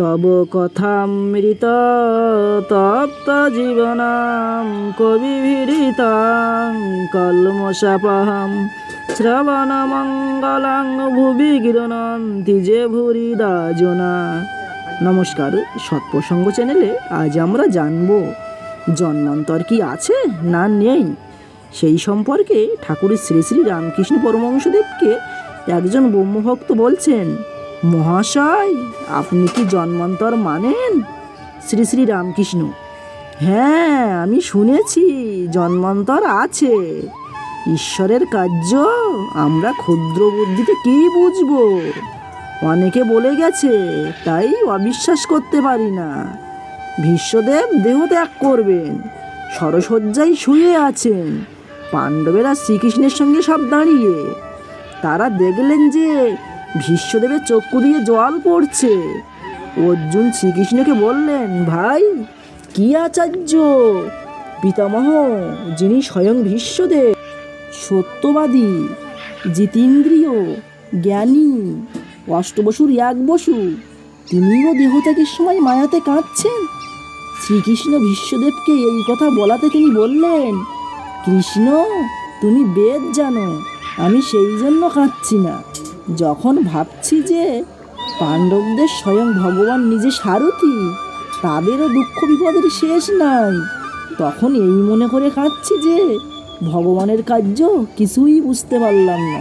তব কথামৃত তপ্ত জীবনাম কবিভিরিতাং কলমশাপহম। শ্রবণ মঙ্গলাং ভুবি গিরণন্তি যে ভুরিদা জোনা নমস্কার, সৎপ্রসঙ্গ চ্যানেলে আজ আমরা জানব, জন্মান্তর কি আছে না নেই? সেই সম্পর্কে ঠাকুরের শ্রী শ্রী রামকৃষ্ণ পরমহংসদেবকে একজন ব্রহ্মভক্ত বলছেন মহাশয়, আপনি কি জন্মান্তর মানেন? শ্রী শ্রী রামকৃষ্ণ। হ্যাঁ আমি শুনেছি জন্মান্তর আছে। ঈশ্বরের কার্য আমরা ক্ষুদ্র বুদ্ধিতে কি বুঝব? অনেকে বলে গেছে, তাই অবিশ্বাস করতে পারি না। ভীষ্মদেব দেহ ত্যাগ করবেন, সরসজ্জায় শুয়ে আছেন। পাণ্ডবেরা শ্রীকৃষ্ণের সঙ্গে সব দাঁড়িয়ে, তারা দেখলেন যে ভীষ্মদেবের চক্ষু দিয়ে জল পড়ছে। অর্জুন শ্রীকৃষ্ণকে বললেন, ভাই, কি আচার্য? পিতামহ, যিনি স্বয়ং ভীষ্মদেব, সত্যবাদী, জিতেন্দ্রিয়, জ্ঞানী, অষ্টবসুর এক বসু, তিনিও দেহত্যাগের সময় মায়াতে কাঁদছেন? শ্রীকৃষ্ণ ভীষ্মদেবকে এই কথা বলাতে তিনি বললেন, কৃষ্ণ, তুমি বেদ জানো, আমি সেই জন্য কাঁদছি না। যখন ভাবছি যে পাণ্ডবদের স্বয়ং ভগবান নিজে সারথি, তাদেরও দুঃখ বিপদের শেষ নাই, তখন এই মনে করে কাঁদছি যে ভগবানের কার্য কিছুই বুঝতে পারলাম না।